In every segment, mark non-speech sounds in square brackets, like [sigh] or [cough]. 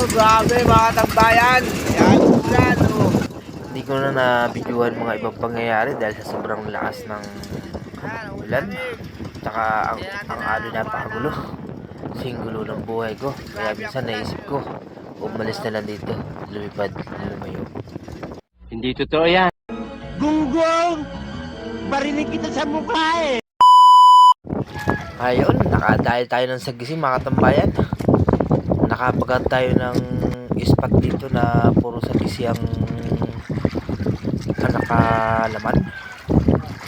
Oh, grabe mga tambayan. Yan, ulan, oh. Hindi ko na na-videohan mga ibang pangyayari dahil sa sobrang lakas ng ulan. Tsaka ang, ang alo napakagulo. Singgulo ng buhay ko. Kaya minsan naisip ko, umalis na lang dito. Lumipad, lumayo. Hindi totoo yan. Gunggong! Barinig kita sa mukha eh. Ayun, nakadahil tayo ng sagisi mga katambayan. Nakapagat tayo ng spot dito na puro sagisi ang nakalaman.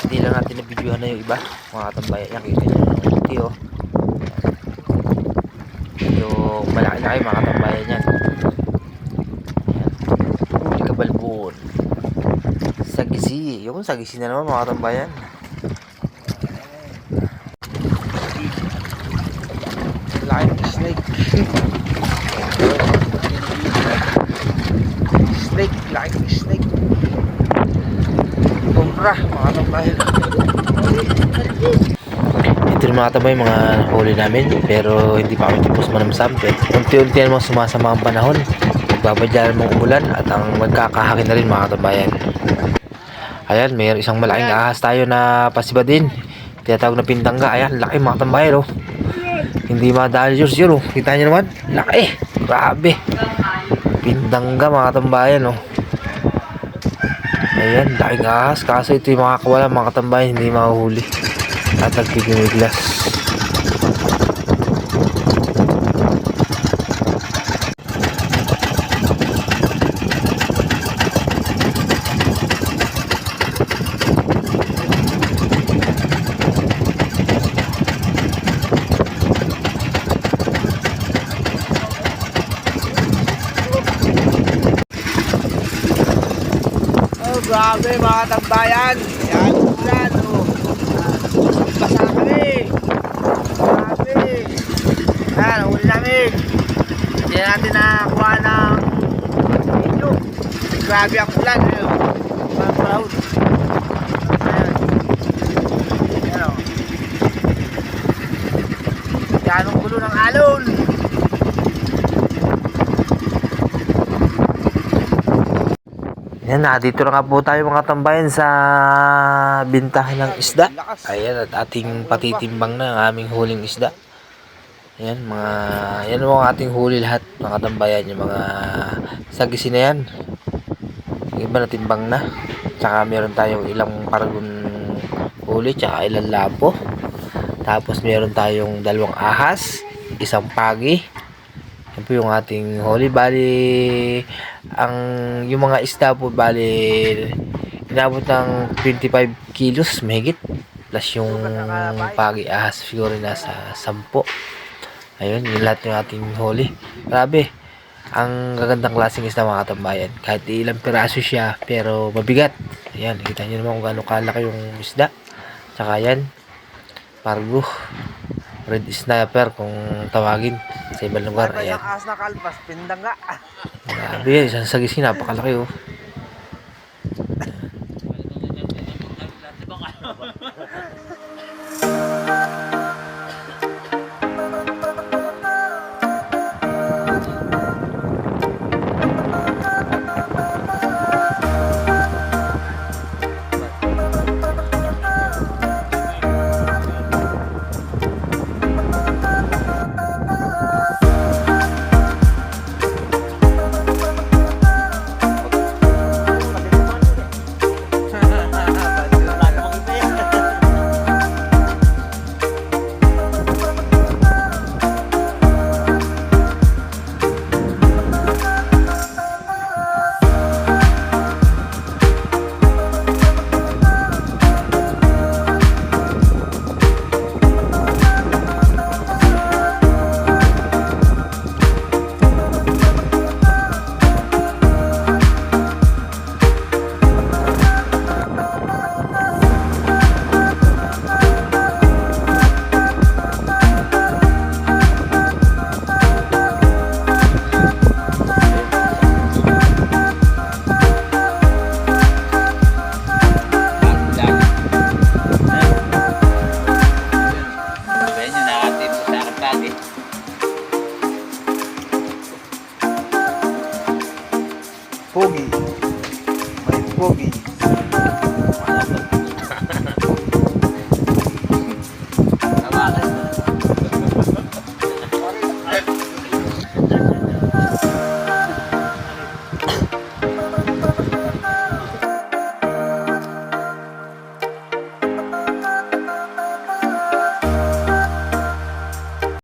Hindi lang natin na-videohan na yung iba mga katambayan. Yan, kita nyo yung ulti oh. Yung malaki-laki mga katambayan yan. Huli kabalbon. Sagisi. Yung sagisi na naman mga katambayan. Laki ng snake. [laughs] snake, laki ng snake. Kumpra, mga tambayan. Ito yung mga tambay, mga huli namin. Pero hindi pa kami tapos manamsam. Unti-unti na mga sumasama ang panahon. Nagbabadya ng umulan at ang magkakahakin na rin mga tambayan. Ayan, may isang malaking ahas tayo na pasiba din. Tinatawag na pindangga. Ayan, laki mga tambayan oh. Hindi madali yun yun oh. Kita nyo naman. Laki. Grabe. Pindangga mga tambayan oh. Ayan, laking ahas. Kaso ito yung makakawala mga katambayan. Hindi mahuhuli. At nagpipimiglas. Grabe mga tambayan. Yan, ulan, oh. Basa kami. Grabe. Yan, namin. Hindi na natin nakakuha ng video. Grabe ang ulan. Ayun. Mga cloud. Ayan. Ayan, oh. Yan ang gulo ng alon. Yan na, dito na nga po tayo mga tambayan sa bintahan ng isda. Ayan, at ating patitimbang na ang aming huling isda. Ayan, mga, yan ang ating huli lahat, mga tambayan, yung mga sagisi na yan. Iba natimbang na. Tsaka meron tayong ilang paragon huli, tsaka ilang lapo. Tapos meron tayong dalawang ahas, isang pagi. Yan po yung ating huli. Bali, ang yung mga isda po bali inabot ng 25 kilos mahigit. Plus yung pagi ahas siguro nasa 10 ayun yung lahat yung ating huli grabe ang gagandang klaseng isda mga tambayan kahit ilang piraso siya pero mabigat. Ayan kita nyo naman kung gaano kalaki yung isda. Tsaka yan pargo red sniper kung tawagin sa ibang lugar ayan As na kalpas, pindangga. Grabe yan, isang sagisi, napakalaki oh. દે પોગી પોગી